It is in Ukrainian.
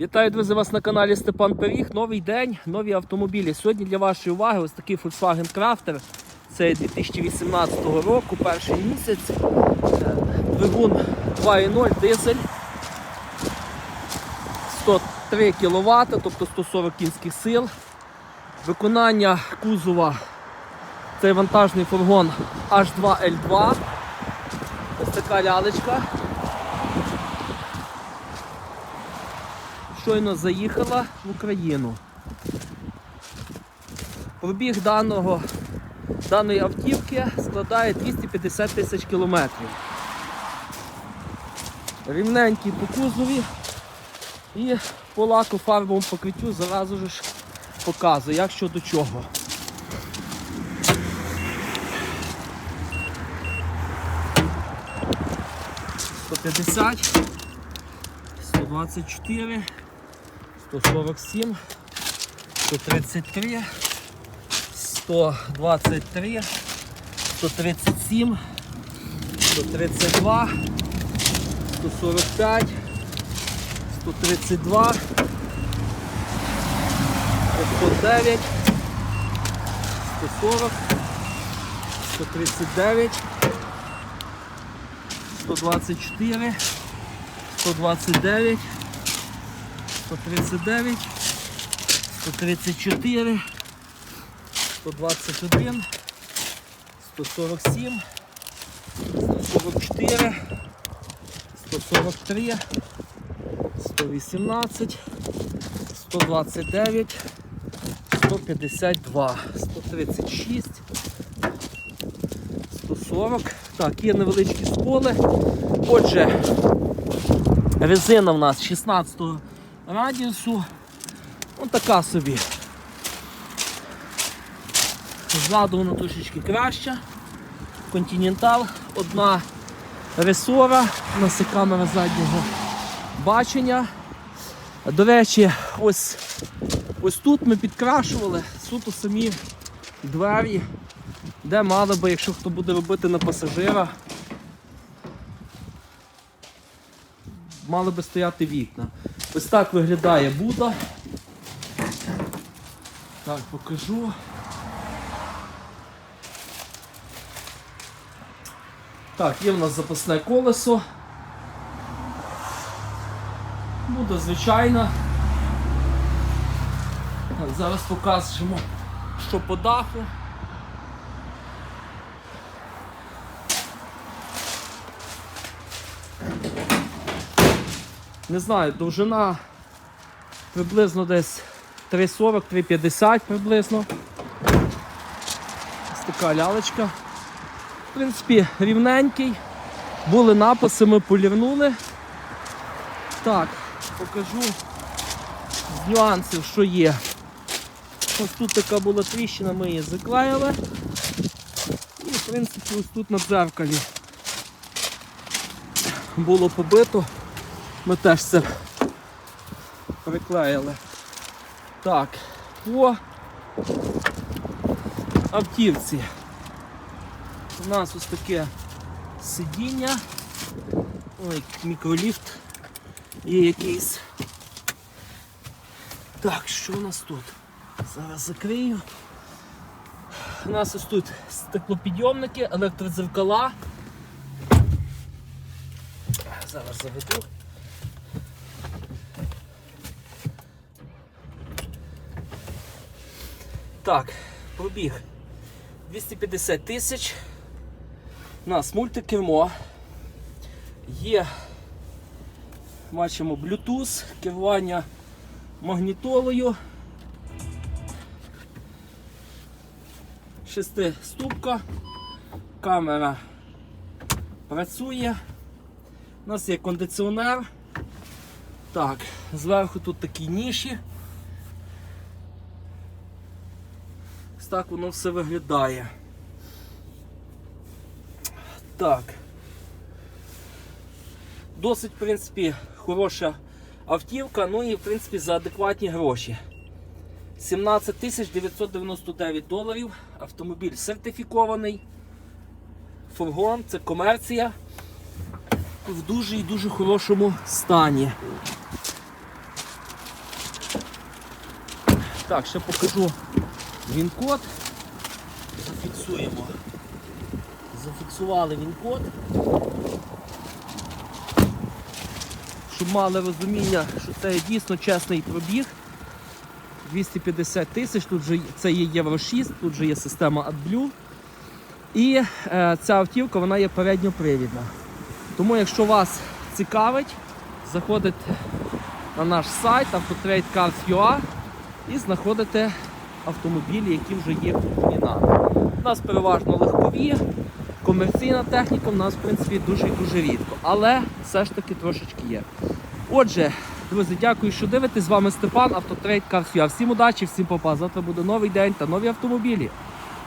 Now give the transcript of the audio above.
Вітаю, друзі, вас на каналі Степан Пиріг. Новий день, нові автомобілі. Сьогодні для вашої уваги ось такий Volkswagen Crafter. Це 2018 року, перший місяць. Е, Двигун 2.0 дизель. 103 кВт, тобто 140 кінських сил. Виконання кузова. Цей вантажний фургон H2L2. Ось така лялечка. Щойно заїхала в Україну. Пробіг даного, даної автівки складає 250 тисяч кілометрів. Рівненький по кузові і по лаку фарбовому покриттю зразу ж показую, як що до чого. Сто п'ятдесят, сто двадцять чотири. 147, 133, 123, 137, 132, 145, 132, 109, 140, 139, 124, 129, 139, 134, 121, 147, 144, 143, 118, 129, 152, 136, 140. Так, є невеличкі сколи. Отже, резина в нас 16 радіусу. Ось така собі. Ззаду вона трошечки краща. Континентал, одна ресора, у нас є камера заднього бачення. До речі, ось, ось тут ми підкрашували суто самі двері, де мали би, якщо хто буде робити на пасажира, мали би стояти вікна. Ось так виглядає Буда. Так, покажу. Так, є в нас запасне колесо. Буда звичайна. Так, зараз покажемо, що по даху. Не знаю, довжина приблизно десь 3,40-3,50 приблизно. Ось така лялечка. В принципі, рівненький. Були написи, ми полірнули. Так, покажу з нюансів, що є. Ось тут така була тріщина, ми її заклеїли. І в принципі ось тут на дзеркалі було побито. Ми теж це приклеїли. Так, по автівці. У нас ось таке сидіння. Ой, мікроліфт є якийсь. Так, що у нас тут? Зараз закрию. У нас ось тут стеклопідйомники, електродзеркала. Зараз заведу. Так, пробіг 250 тисяч. У нас мультикермо. Є, бачимо, Bluetooth, керування магнітолою. Шестиступка, камера працює. У нас є кондиціонер. Так, зверху тут такі ніші. Ось так воно все виглядає. Так. Досить, в принципі, хороша автівка, ну і в принципі за адекватні гроші. 17 тисяч 999 доларів. Автомобіль сертифікований. Фургон, це комерція. В дуже і дуже хорошому стані. Так, ще покажу він-код. Зафіксуємо. Зафіксували він-код. Щоб мали розуміння, що це дійсно чесний пробіг. 250 тисяч, тут же це є Євро 6, тут же є система AdBlue. І е, ця автівка вона є передньопривідна. Тому якщо вас цікавить, заходите на наш сайт autotradecars.ua і знаходите автомобілі, які вже є куплені нами. У нас переважно легкові, комерційна техніка у нас, в принципі, дуже і дуже рідко, але все ж таки трошечки є. Отже, друзі, дякую, що дивитесь. З вами Степан, Автотрейд Cars.ua. Всім удачі, всім попа. Завтра буде новий день та нові автомобілі.